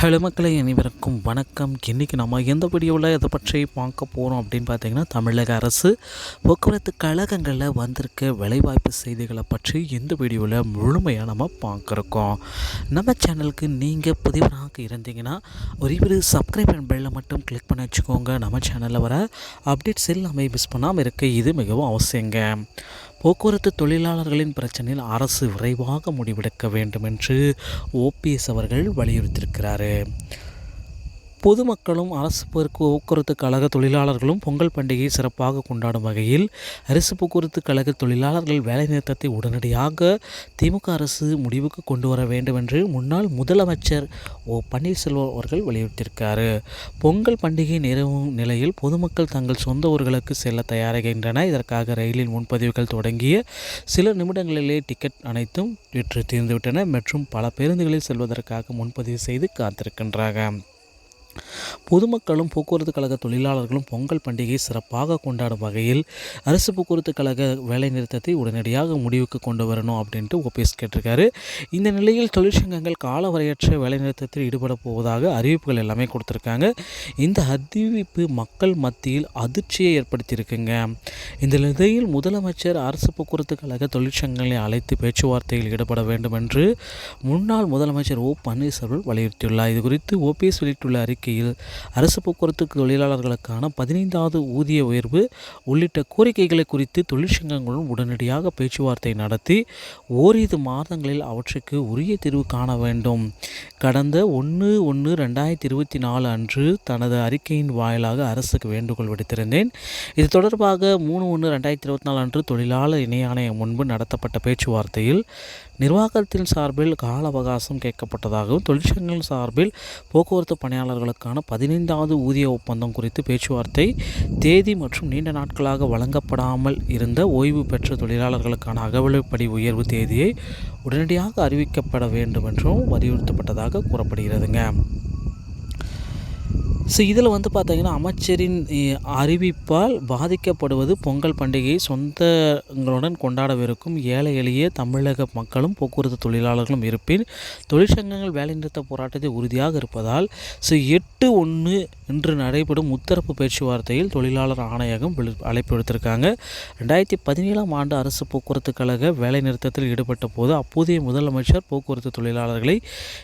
Hello மக்களை அனைவருக்கும் வணக்கம். இன்றைக்கி நம்ம எந்த வீடியோவில் எதை பற்றி பார்க்க போகிறோம் அப்படின்னு பார்த்தீங்கன்னா தமிழக அரசு போக்குவரத்து கழகங்களில் வந்திருக்க வேலைவாய்ப்பு செய்திகளை பற்றி இந்த வீடியோவில் முழுமையாக நம்ம பார்க்குறோம். நம்ம சேனலுக்கு நீங்கள் புதிவராக இருந்தீங்கன்னா ஒரே ஒரு சப்ஸ்கிரைப் அண்ட் பெல்லை மட்டும் கிளிக் பண்ணி வச்சுக்கோங்க. நம்ம சேனலில் வர அப்டேட்ஸ் எல்லாமே மிஸ் பண்ணாமல் இருக்க இது மிகவும் அவசியங்க. போக்குவரத்து தொழிலாளர்களின் பிரச்சனையில் அரசு விரைவாக முடிவெடுக்க வேண்டும் என்று ஓபிஎஸ் அவர்கள் வலியுறுத்தியிருக்கிறாரு. பொதுமக்களும் அரசு போக்குவரத்து கழக தொழிலாளர்களும் பொங்கல் பண்டிகையை சிறப்பாக கொண்டாடும் வகையில் அரசு போக்குவரத்து கழக தொழிலாளர்கள் வேலைநிறுத்தத்தை உடனடியாக திமுக அரசு முடிவுக்கு கொண்டு வர வேண்டும் என்று முன்னாள் முதலமைச்சர் ஓ பன்னீர்செல்வம் அவர்கள் வலியுறுத்தியிருக்கார். பொங்கல் பண்டிகை நிறவும் நிலையில் பொதுமக்கள் தங்கள் சொந்த ஊர்களுக்கு செல்ல தயாராகின்றன. இதற்காக ரயிலின் முன்பதிவுகள் தொடங்கிய சில நிமிடங்களிலே டிக்கெட் அனைத்தும் விற்று தீர்ந்துவிட்டன. மற்றும் பல பேருந்துகளில் செல்வதற்காக முன்பதிவு செய்து காத்திருக்கின்றார்கள். பொதுமக்களும் போக்குவரத்து கழக தொழிலாளர்களும் பொங்கல் பண்டிகையை சிறப்பாக கொண்டாடும் வகையில் அரசு போக்குவரத்து கழக வேலைநிறுத்தத்தை உடனடியாக முடிவுக்கு கொண்டு வரணும் அப்படின்ட்டு ஓபிஎஸ் கேட்டிருக்காரு. இந்த நிலையில் தொழிற்சங்கங்கள் காலவரையற்ற வேலைநிறுத்தத்தில் ஈடுபட போவதாக அறிவிப்புகள் எல்லாமே கொடுத்துருக்காங்க. இந்த அறிவிப்பு மக்கள் மத்தியில் அதிர்ச்சியை ஏற்படுத்தியிருக்குங்க. இந்த நிலையில் முதலமைச்சர் அரசு போக்குவரத்து கழக தொழிற்சங்கங்களை அழைத்து பேச்சுவார்த்தையில் ஈடுபட வேண்டும் என்று முன்னாள் முதலமைச்சர் ஓ பன்னீர்செல்வம் வலியுறுத்தியுள்ளார். இது குறித்து ஓபிஎஸ் வெளியிட்டுள்ள அறிக்கை அறிக்கையில் அரசு போக்குவரத்து தொழிலாளர்களுக்கான பதினைந்தாவது ஊதிய உயர்வு உள்ளிட்ட கோரிக்கைகளை குறித்து தொழிற்சங்கங்களுடன் உடனடியாக பேச்சுவார்த்தை நடத்தி ஓரிரு மாதங்களில் அவற்றுக்கு உரிய தீர்வு காண வேண்டும். கடந்த ஒன்று ஒன்று ரெண்டாயிரத்தி இருபத்தி நாலு அன்று தனது அறிக்கையின் வாயிலாக அரசுக்கு வேண்டுகோள் விடுத்திருந்தேன். இது தொடர்பாக மூணு ஒன்று ரெண்டாயிரத்தி இருபத்தி நாலு அன்று தொழிலாளர் இணை ஆணையம் முன்பு நடத்தப்பட்ட பேச்சுவார்த்தையில் நிர்வாகத்தின் சார்பில் கால அவகாசம் கேட்கப்பட்டதாகவும் தொழிற்சங்கங்கள் சார்பில் போக்குவரத்து பணியாளர்களுக்கு தொழிலாளர்களுக்கான பதினைந்தாவது ஊதிய ஒப்பந்தம் குறித்து பேச்சுவார்த்தை தேதி மற்றும் நீண்ட நாட்களாக வழங்கப்படாமல் இருந்த ஓய்வு பெற்ற தொழிலாளர்களுக்கான அகவலைப்படி உயர்வு தேதியை உடனடியாக அறிவிக்கப்பட வேண்டும் என்றும் வலியுறுத்தப்பட்டதாக கூறப்படுகிறதுங்க. ஸோ இதில் வந்து பார்த்திங்கன்னா அமைச்சரின் அறிவிப்பால் பாதிக்கப்படுவது பொங்கல் பண்டிகையை சொந்தங்களுடன் கொண்டாடவிருக்கும் ஏழை எளிய தமிழக மக்களும் போக்குவரத்து தொழிலாளர்களும் இருப்பின் தொழிற்சங்கங்கள் வேலைநிறுத்த போராட்டத்தை உறுதியாக இருப்பதால் ஸோ எட்டு ஒன்று இன்று நடைபெறும் முத்தரப்பு பேச்சுவார்த்தையில் தொழிலாளர் ஆணையகம் அழைப்பு விடுத்திருக்காங்க. ரெண்டாயிரத்தி பதினேழாம் ஆண்டு அரசு போக்குவரத்து கழக வேலைநிறுத்தத்தில் ஈடுபட்ட போது அப்போதைய முதலமைச்சர் போக்குவரத்து தொழிலாளர்களை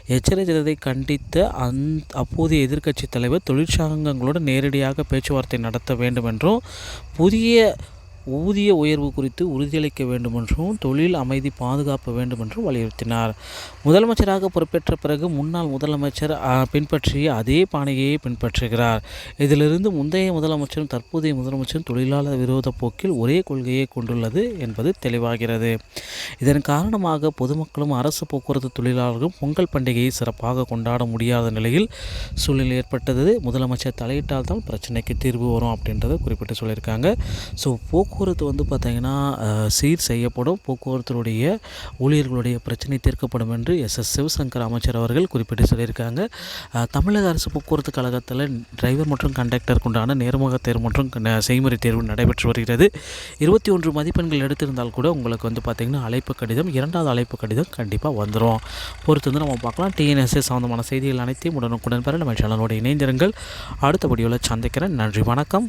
எச்சரித்ததை கண்டித்த அந் அப்போதைய எதிர்க்கட்சி தலைவர் தொழிற்சங்கங்களோடு நேரடியாக பேச்சுவார்த்தை நடத்த வேண்டும் என்றும் புதிய ஊதிய உயர்வு குறித்து உறுதியளிக்க வேண்டுமென்றும் தொழில் அமைதி பாதுகாப்ப வேண்டுமென்றும் வலியுறுத்தினார். முதலமைச்சராக பொறுப்பேற்ற பிறகு முன்னாள் முதலமைச்சர் பின்பற்றிய அதே பாணிகையை பின்பற்றுகிறார். இதிலிருந்து முந்தைய முதலமைச்சரும் தற்போதைய முதலமைச்சரும் தொழிலாளர் விரோத போக்கில் ஒரே கொள்கையை கொண்டுள்ளது என்பது தெளிவாகிறது. இதன் காரணமாக பொதுமக்களும் அரசு போக்குவரத்து தொழிலாளர்களும் பொங்கல் பண்டிகையை சிறப்பாக கொண்டாட முடியாத நிலையில் சூழ்நிலை ஏற்பட்டது. முதலமைச்சர் தலையிட்டால் தான் பிரச்சனைக்கு தீர்வு வரும் அப்படின்றத குறிப்பிட்டு சொல்லியிருக்காங்க. ஸோ போக்கு போக்குவரத்து வந்து பார்த்திங்கன்னா சீர் செய்யப்படும். போக்குவரத்தினுடைய ஊழியர்களுடைய பிரச்சனை தீர்க்கப்படும் என்று எஸ். எஸ். சிவசங்கர் அமைச்சர் அவர்கள் குறிப்பிட்டு சொல்லியிருக்காங்க. தமிழக அரசு போக்குவரத்து கழகத்தில் டிரைவர் மற்றும் கண்டக்டருக்கு உண்டான நேர்முக தேர்வு மற்றும் செய்முறை தேர்வு நடைபெற்று வருகிறது. இருபத்தி ஒன்று மதிப்பெண்கள் எடுத்திருந்தால் கூட உங்களுக்கு வந்து பார்த்திங்கன்னா அழைப்பு கடிதம் இரண்டாவது அழைப்பு கடிதம் கண்டிப்பாக வந்துடும் பொறுத்து வந்து நம்ம பார்க்கலாம். டிஎன்எஸ்எஸ் சம்மந்தமான செய்திகள் அனைத்தையும் உடனுக்குடன் பெற நம்ம சேனலோடு இணைந்திருங்கள். அடுத்த வீடியோவில் சந்திக்கிறேன். நன்றி வணக்கம்.